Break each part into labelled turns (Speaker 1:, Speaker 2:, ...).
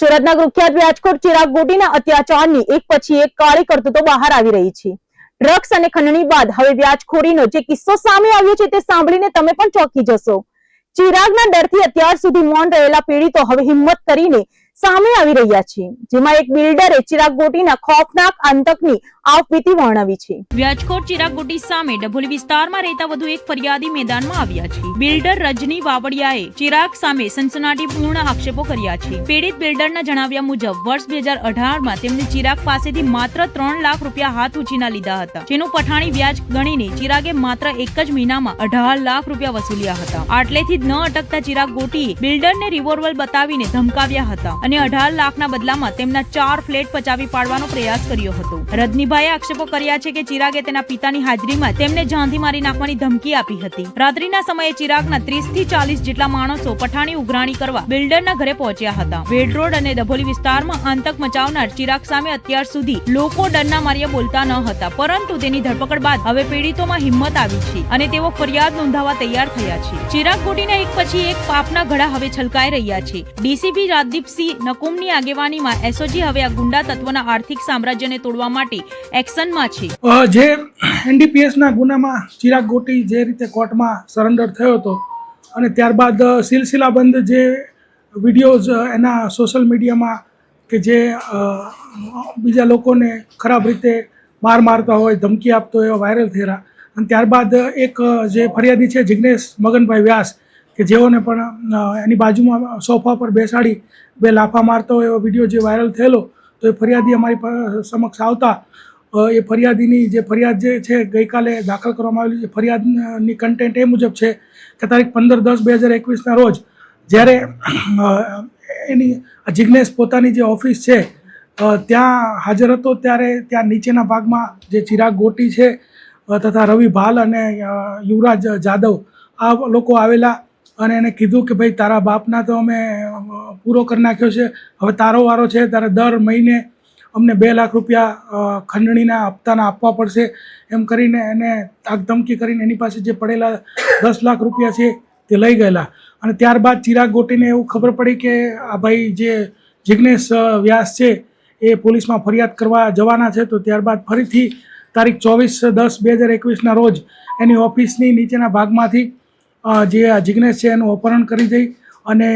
Speaker 1: સુરતના કુખ્યાત વ્યાજખોર ચિરાગ ગોટીના અત્યાચારની એક પછી એક કાળી કરતૂતો બહાર આવી રહી છે. ડ્રગ્સ અને ખંડણી બાદ હવે વ્યાજખોરીનો જે કિસ્સો સામે આવ્યો છે તે સાંભળીને તમે પણ ચોંકી જશો. ચિરાગના ડરથી અત્યાર સુધી મૌન રહેલા પીડિતો હવે હિંમત કરીને સામે આવી રહ્યા છે, જેમાં એક બિલ્ડરે ચિરાગ ગોટીના ખોફનાક આતંકની આવપીતી વર્ણવી છે.
Speaker 2: વ્યાજખોર ચિરાગ ગોટી સામે ડભોલી વિસ્તારમાં રહેતા વધુ એક ફરિયાદી મેદાનમાં આવ્યા છે. બિલ્ડર રજની વાવડિયાએ ચિરાગ સામે સનસનાટીપૂર્ણ આક્ષેપો કર્યા છે. પીડિત બિલ્ડરના જણાવ્યા મુજબ, વર્ષ બે હજાર અઢારમાં તેમને ચિરાગ પાસેથી માત્ર ત્રણ લાખ રૂપિયા હાથ ઉછીના લીધા હતા. જેનું પઠાણી વ્યાજ ગણીને ચિરાગે માત્ર એક જ મહિનામાં અઢાર લાખ રૂપિયા વસૂલ્યા હતા. આટલેથી ન અટકતા ચિરાગ ગોટીએ બિલ્ડરને રિવોલ્વર બતાવીને ધમકાવ્યા હતા અને અઢાર લાખના બદલામાં તેમના ચાર ફ્લેટ પચાવી પાડવાનો પ્રયાસ કર્યો હતો. રજનીભાઈએ આક્ષેપો કર્યા છે કે ચિરાગે તેના પિતાની હાજરીમાં તેમને જાંધી મારી નાખવાની ધમકી આપી હતી. રાત્રિના સમયે ચિરાગના ત્રીસથી ચાલીસ જેટલા માણસો પઠાણી ઉઘરાણી કરવા બિલ્ડરના ઘરે પહોંચ્યા હતા. વેડ રોડ અને દભોલી વિસ્તારમાં આતંક મચાવનાર ચિરાગ સામે અત્યાર સુધી લોકો ડરના માર્યા બોલતા ન હતા, પરંતુ તેની ધરપકડ બાદ હવે પીડિતોમાં હિંમત આવી છે અને તેઓ ફરિયાદ નોંધાવવા તૈયાર થયા છે. ચિરાગ ગોટીના એક પછી એક પાપના ઘડા હવે છલકાઈ રહ્યા છે. ડીસીપી રાજદીપસિંહ નકુમની આગેવાનીમાં એસઓજી હવે આ ગુંડા તત્વના આર્થિક સામ્રાજ્યને તોડવા માટે એક્શનમાં છે.
Speaker 3: જે એનડીપીએસના ગુનામાં ચિરાગ ગોટી જે રીતે કોર્ટમાં સરેન્ડર થયો હતો અને ત્યારબાદ સિલસિલાબંધ જે વિડીયોઝ એના સોશિયલ મીડિયામાં કે જે બીજા લોકોને ખરાબ રીતે માર મારતા હોય, ધમકી આપતો હોય, વાયરલ થયેલા. અને ત્યારબાદ એક જે ફરિયાદી છે જિગ્નેશ મગનભાઈ વ્યાસ કે જેઓને પણ એની બાજુમાં સોફા પર બેસાડી બે લાફા મારતો એવો વીડિયો જે વાયરલ થયેલો, તો એ ફરિયાદી અમારી સમક્ષ આવતા. એ ફરિયાદીની જે ફરિયાદ જે છે ગઈકાલે દાખલ કરવામાં આવેલી છે ફરિયાદની કન્ટેન્ટ એ મુજબ છે કે તારીખ પંદર દસ બે હજાર એકવીસના રોજ જ્યારે એની જિજ્ઞેશ પોતાની જે ઓફિસ છે ત્યાં હાજર હતો ત્યારે ત્યાં નીચેના ભાગમાં જે ચિરાગ ગોટી છે તથા રવિ ભાલ અને યુવરાજ જાદવ, આ લોકો આવેલા અને એને કીધું કે ભાઈ, તારા બાપના તો અમે પૂરો કરી નાખ્યો છે. હવે તારો વારો છે, તારે દર મહિને અમને બે લાખ રૂપિયા ખંડણીના હપ્તાના આપવા પડશે. એમ કરીને એને તાકધમકી કરીને એની પાસે જે પડેલા દસ લાખ રૂપિયા છે, તે લઈ ગયેલા. અને ત્યારબાદ ચિરાગ ગોટીને એવું ખબર પડી કે આ ભાઈ જે જિજ્ઞેશ વ્યાસ છે, એ પોલીસમાં ફરિયાદ કરવા જવાના છે. તો ત્યારબાદ ફરીથી તારીખ ચોવીસ દસ બે હજાર એકવીસના રોજ એની ઓફિસની નીચેના ભાગમાંથી જે આ જિજ્ઞેશ છે એનું અપહરણ કરી જઈ અને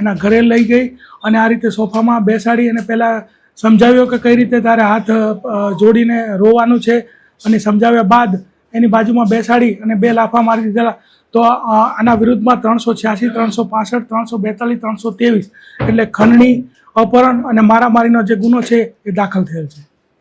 Speaker 3: એના ઘરે લઈ ગઈ અને આ રીતે સોફામાં બેસાડી અને પહેલાં સમજાવ્યો કે કઈ રીતે તારે હાથ જોડીને રોવાનું છે અને સમજાવ્યા બાદ એની બાજુમાં બેસાડી અને બે લાફા મારી દીધેલા. તો આના વિરુદ્ધમાં ત્રણસો છ્યાસી, ત્રણસો પાસઠ, ત્રણસો બેતાલીસ, ત્રણસો ત્રેવીસ એટલે ખંડણી, અપહરણ અને મારામારીનો જે ગુનો છે એ દાખલ થયેલ છે.